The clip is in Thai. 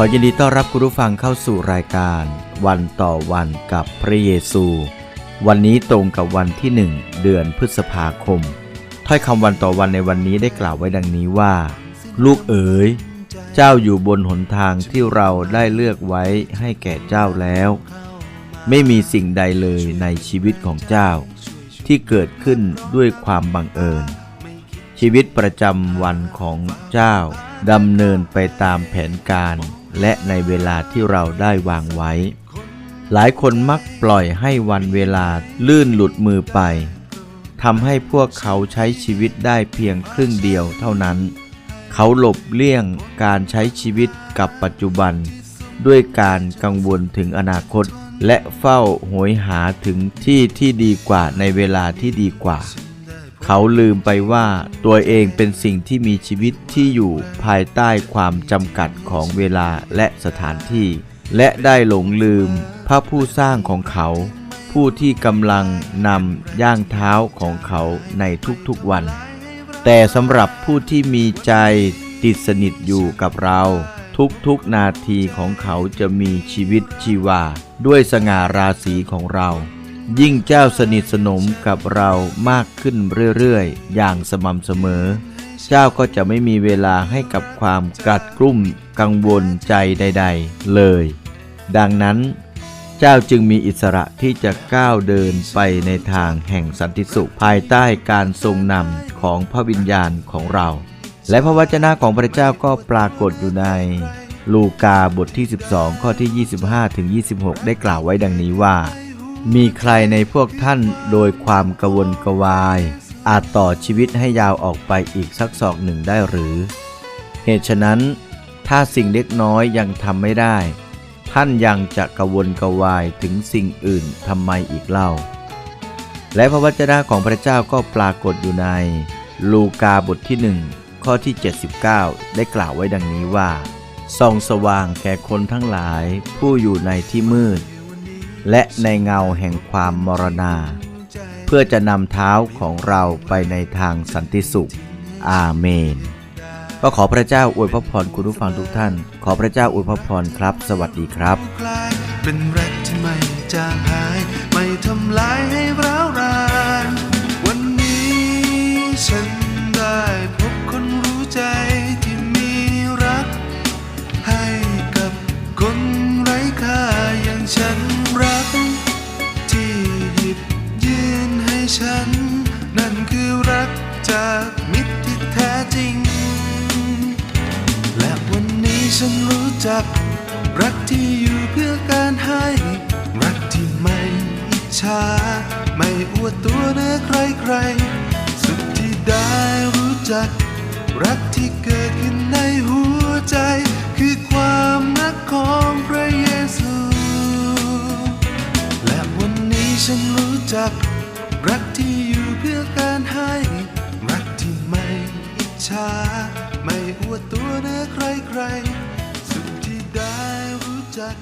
ขอยินดีต้อนรับคุณผู้ฟังเข้าสู่รายการ วันต่อวันกับพระเยซู วันนี้ตรงกับวันที่หนึ่งเดือนพฤษภาคม ถ้อยคำวันต่อวันในวันนี้ได้กล่าวไว้ดังนี้ว่า ลูกเอ๋ย เจ้าอยู่บนหนทางที่เราได้เลือกไว้ให้แก่เจ้าแล้ว ไม่มีสิ่งใดเลยในชีวิตของเจ้า ที่เกิดขึ้นด้วยความบังเอิญ ชีวิตประจำวันของเจ้าดำเนินไปตามแผนการ และในเวลาที่เราได้วางไว้ หลายคนมักปล่อยให้วันเวลาลื่นหลุดมือไปทำให้พวกเขาใช้ชีวิตได้เพียงครึ่งเดียวเท่านั้น เขาหลบเลี่ยงการใช้ชีวิตกับปัจจุบัน ด้วยการกังวลถึงอนาคต และเฝ้าโหยหาถึงที่ที่ดีกว่าในเวลาที่ดีกว่า เขาลืมไปว่าตัวเองเป็นสิ่งที่มีชีวิตที่อยู่ภายใต้ความจำกัดของเวลาและสถานที่ และได้หลงลืมพระผู้สร้างของเขา ผู้ที่กำลังนำย่างเท้าของเขาในทุกๆวัน แต่สำหรับผู้ที่มีใจติดสนิทอยู่กับเราทุกๆนาทีของเขาจะมีชีวิตชีวา ด้วยสง่าราศีของเรา ยิ่งเจ้าสนิทสนมกับเรามากขึ้นเรื่อยๆ อย่างสม่ำเสมอ เจ้าก็จะไม่มีเวลาให้กับความกัดกลุ่มกังวลใจใด ๆ เลย ดังนั้น เจ้าจึงมีอิสระที่จะก้าวเดินไปในทางแห่งสันติสุขภายใต้การทรงนำของพระวิญญาณของเรา และพระวจนะของพระเจ้าก็ปรากฏอยู่ในลูกาบทที่ 12 ข้อที่ 25ถึง26 ได้กล่าวไว้ดังนี้ว่า มีใครในพวกท่านโดยความกระวนกระวาย อาจต่อชีวิตให้ยาวออกไปอีกสักศอกหนึ่งได้หรือ เหตุฉะนั้น ถ้าสิ่งเล็กน้อยยังทำไม่ได้ ท่านยังจะกระวนกระวายถึงสิ่งอื่นทำไมอีกเล่า และพระวจนะของพระเจ้าก็ปรากฏอยู่ใน ลูกาบทที่หนึ่งข้อที่ 79 ได้กล่าวไว้ดังนี้ว่าส่องสว่างแก่คนทั้งหลายผู้อยู่ในที่มืด และในเงาแห่งความมรณา เพื่อจะนำเท้าของเราไปในทางสันติสุข อาเมน ก็ขอพระเจ้าอวยพระพรคุณผู้ฟังทุกท่าน ขอพระเจ้าอวยพระพรครับ สวัสดีครับ เป็นรักที่ไม่จางหาย ไม่ทำลายให้ร้าวรานวันนี้ฉันได้พบคนรู้ใจที่มีรัก ให้กับคน ฉันรู้จัก รักที่อยู่เพื่อการให้ รักที่ไม่อิจฉาไม่อวดตัวเนือใครใครๆสุดที่ได้รู้จัก รักที่เกิดขึ้นในหัวใจ คือความรักของพระเยซู และวันนี้ฉันรู้จัก รักที่อยู่เพื่อการให้ รักที่ไม่อิจฉา ว่าตัวเนือใครใครๆสุดที่ได้รู้จัก